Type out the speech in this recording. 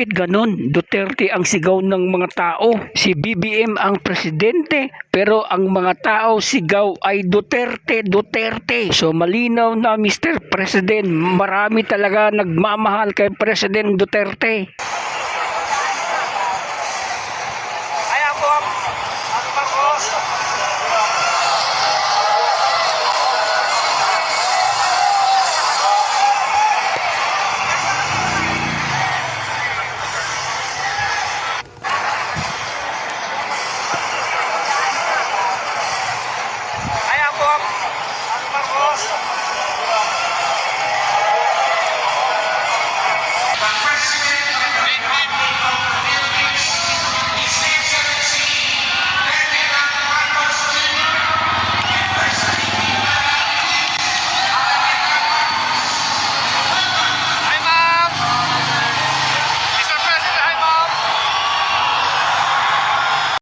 Bakit ganon? Duterte ang sigaw ng mga tao. Si BBM ang presidente. Pero ang mga tao sigaw ay Duterte, Duterte. So malinaw na Mr. President, marami talaga nagmamahal kay President Duterte. Awesome.